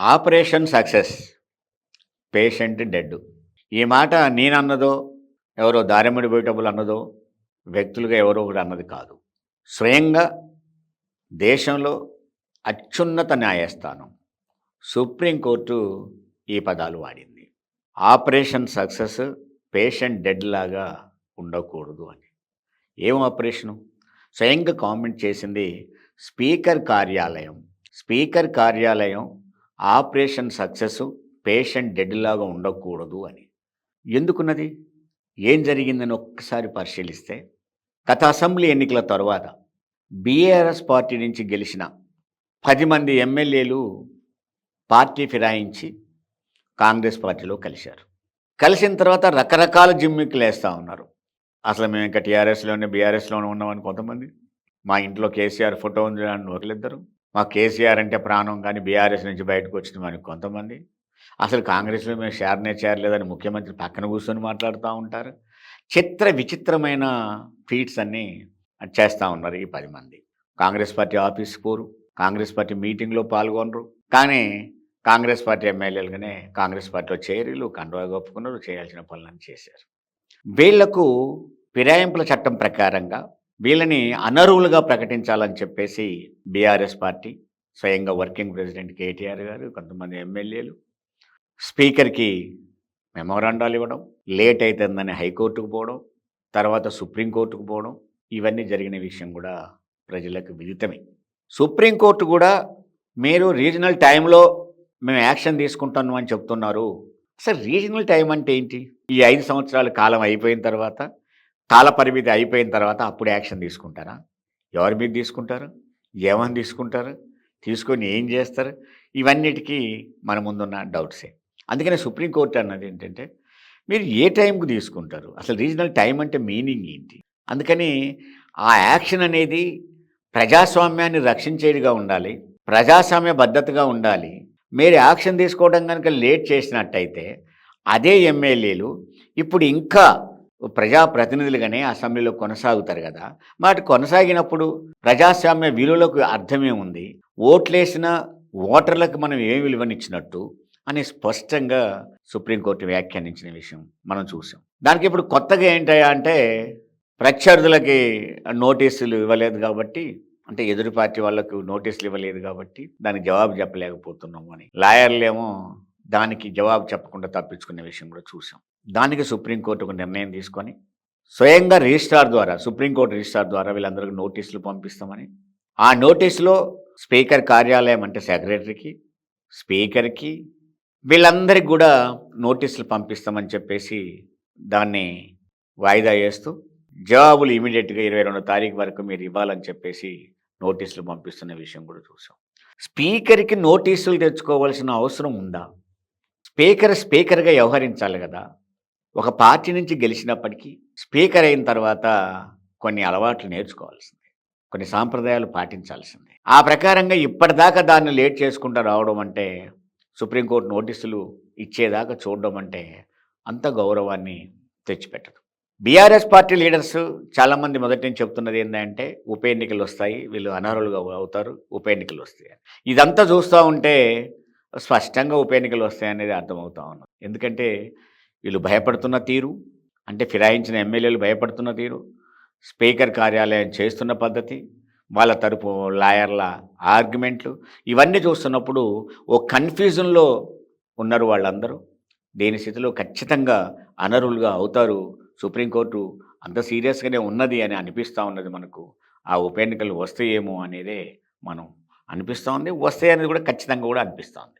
Operation success. Patient dead. ఈ మాట నేనన్నదో ఎవరో దారిముడి పోయేటప్పుడు అన్నదో వ్యక్తులుగా ఎవరో ఒకటి అన్నది కాదు. స్వయంగా దేశంలో అత్యున్నత న్యాయస్థానం సుప్రీంకోర్టు ఈ పదాలు వాడింది. ఆపరేషన్ సక్సెస్ పేషెంట్ డెడ్ లాగా ఉండకూడదు అని. ఏం ఆపరేషను? స్వయంగా కామెంట్ చేసింది స్పీకర్ కార్యాలయం. స్పీకర్ కార్యాలయం ఆపరేషన్ సక్సెస్ పేషెంట్ డెడ్ లాగా ఉండకూడదు అని. ఎందుకున్నది? ఏం జరిగిందని ఒక్కసారి పరిశీలిస్తే గత అసెంబ్లీ ఎన్నికల తర్వాత బీఆర్ఎస్ పార్టీ నుంచి గెలిచిన పది మంది ఎమ్మెల్యేలు పార్టీ ఫిరాయించి కాంగ్రెస్ పార్టీలో కలిశారు. కలిసిన తర్వాత రకరకాల జిమ్మిక్కులు వేస్తూ ఉన్నారు. అసలు మేము ఇంకా టీఆర్ఎస్లోనే బీఆర్ఎస్లోనే ఉన్నామని కొంతమంది. మా ఇంట్లో కేసీఆర్ ఫోటో ఉంది అని ఒకరిద్దరు మా కేసీఆర్ అంటే ప్రాణం కానీ బీఆర్ఎస్ నుంచి బయటకు వచ్చినామని కొంతమంది. అసలు కాంగ్రెస్లో మేము షేర్నే చేరలేదని ముఖ్యమంత్రి పక్కన కూర్చొని మాట్లాడుతూ ఉంటారు. చిత్ర విచిత్రమైన ఫీట్స్ అన్నీ చేస్తూ ఉన్నారు ఈ పది మంది. కాంగ్రెస్ పార్టీ ఆఫీస్కి పోరు కాంగ్రెస్ పార్టీ మీటింగ్లో పాల్గొనరు. కానీ కాంగ్రెస్ పార్టీ ఎమ్మెల్యేలుగానే కాంగ్రెస్ పార్టీలో చేరీలు కండువా గొప్పుకున్నారు చేయాల్సిన పనులను చేశారు. వీళ్ళకు ఫిరాయింపుల చట్టం ప్రకారంగా వీళ్ళని అనర్హులుగా ప్రకటించాలని చెప్పేసి బీఆర్ఎస్ పార్టీ స్వయంగా వర్కింగ్ ప్రెసిడెంట్ కేటీఆర్ గారు కొంతమంది ఎమ్మెల్యేలు స్పీకర్కి మెమోరాండాలు ఇవ్వడం లేట్ అవుతుందని హైకోర్టుకు పోవడం తర్వాత సుప్రీంకోర్టుకు పోవడం ఇవన్నీ జరిగిన విషయం కూడా ప్రజలకు విదితమే. సుప్రీంకోర్టు కూడా మీరు రీజనల్ టైంలో మేము యాక్షన్ తీసుకుంటాను అని చెప్తున్నారు. అసలు రీజనల్ టైం అంటే ఏంటి? ఈ ఐదు సంవత్సరాల కాలం అయిపోయిన తర్వాత కాల పరిమితి అయిపోయిన తర్వాత అప్పుడు యాక్షన్ తీసుకుంటారా? ఎవరి మీద తీసుకుంటారు? ఏమని తీసుకుంటారు? తీసుకొని ఏం చేస్తారు? ఇవన్నిటికీ మన ముందున్న డౌట్సే. అందుకనే సుప్రీంకోర్టు అన్నది ఏంటంటే మీరు ఏ టైంకు తీసుకుంటారు? అసలు రీజనల్ టైం అంటే మీనింగ్ ఏంటి? అందుకని ఆ యాక్షన్ అనేది ప్రజాస్వామ్యాన్ని రక్షించేదిగా ఉండాలి ప్రజాస్వామ్య బద్ధతగా ఉండాలి. మీరు యాక్షన్ తీసుకోవడం కనుక లేట్ చేసినట్టయితే అదే ఎమ్మెల్యేలు ఇప్పుడు ఇంకా ప్రజాప్రతినిధులుగానే అసెంబ్లీలో కొనసాగుతారు కదా. వాటి కొనసాగినప్పుడు ప్రజాస్వామ్య విలువలకు అర్థమే ఉంది. ఓట్లేసిన ఓటర్లకు మనం ఏ విలువనిచ్చినట్టు అని స్పష్టంగా సుప్రీంకోర్టు వ్యాఖ్యానించిన విషయం మనం చూసాం. దానికి ఇప్పుడు కొత్తగా ఏంటయ్యా అంటే ప్రత్యర్థులకి నోటీసులు ఇవ్వలేదు కాబట్టి అంటే ఎదురు పార్టీ వాళ్ళకు నోటీసులు ఇవ్వలేదు కాబట్టి దానికి జవాబు చెప్పలేకపోతున్నాము అని. లాయర్లేమో దానికి జవాబు చెప్పకుండా తప్పించుకునే విషయం కూడా చూసాం. దానికి సుప్రీంకోర్టు ఒక నిర్ణయం తీసుకొని స్వయంగా రిజిస్ట్రార్ ద్వారా సుప్రీంకోర్టు రిజిస్ట్రార్ ద్వారా వీళ్ళందరికీ నోటీసులు పంపిస్తామని ఆ నోటీసులో స్పీకర్ కార్యాలయం అంటే సెక్రటరీకి స్పీకర్కి వీళ్ళందరికి కూడా నోటీసులు పంపిస్తామని చెప్పేసి దాన్ని వాయిదా చేస్తూ జవాబులు ఇమీడియట్గా ఇరవై రెండో తారీఖు వరకు మీరు ఇవ్వాలని చెప్పేసి నోటీసులు పంపిస్తున్న విషయం కూడా చూసాం. స్పీకర్కి నోటీసులు తెచ్చుకోవాల్సిన అవసరం ఉందా? స్పీకర్ స్పీకర్గా వ్యవహరించాలి కదా? ఒక పార్టీ నుంచి గెలిచినప్పటికీ స్పీకర్ అయిన తర్వాత కొన్ని అలవాట్లు నేర్చుకోవాల్సిందే. కొన్ని సాంప్రదాయాలు పాటించాల్సిందే. ఆ ప్రకారంగా ఇప్పటిదాకా దాన్ని లేట్ చేసుకుంటూ రావడం అంటే సుప్రీంకోర్టు నోటీసులు ఇచ్చేదాకా చూడడం అంటే అంత గౌరవాన్ని తెచ్చిపెట్టదు. బీఆర్ఎస్ పార్టీ లీడర్స్ చాలామంది మొదటి నుంచి చెప్తున్నది ఏంటంటే ఉప ఎన్నికలు వస్తాయి వీళ్ళు అనర్హులుగా అవుతారు ఉప ఎన్నికలు వస్తాయి ఇదంతా చూస్తూ ఉంటే స్పష్టంగా ఉప ఎన్నికలు వస్తాయనేది అర్థమవుతా ఉన్నది. ఎందుకంటే వీళ్ళు భయపడుతున్న తీరు అంటే ఫిరాయించిన ఎమ్మెల్యేలు భయపడుతున్న తీరు స్పీకర్ కార్యాలయం చేస్తున్న పద్ధతి వాళ్ళ తరపు లాయర్ల ఆర్గ్యుమెంట్లు ఇవన్నీ చూస్తున్నప్పుడు ఓ కన్ఫ్యూజన్లో ఉన్నారు వాళ్ళందరూ. దేని స్థితిలో ఖచ్చితంగా అనర్హులుగా అవుతారు సుప్రీంకోర్టు. అంత సీరియస్గానే ఉన్నది అని అనిపిస్తూ ఉన్నది మనకు. ఆ ఉప ఎన్నికలు వస్తాయేమో అనేదే మనం అనిపిస్తూ ఉంది. వస్తాయి అనేది కూడా ఖచ్చితంగా కూడా అనిపిస్తూ ఉంది.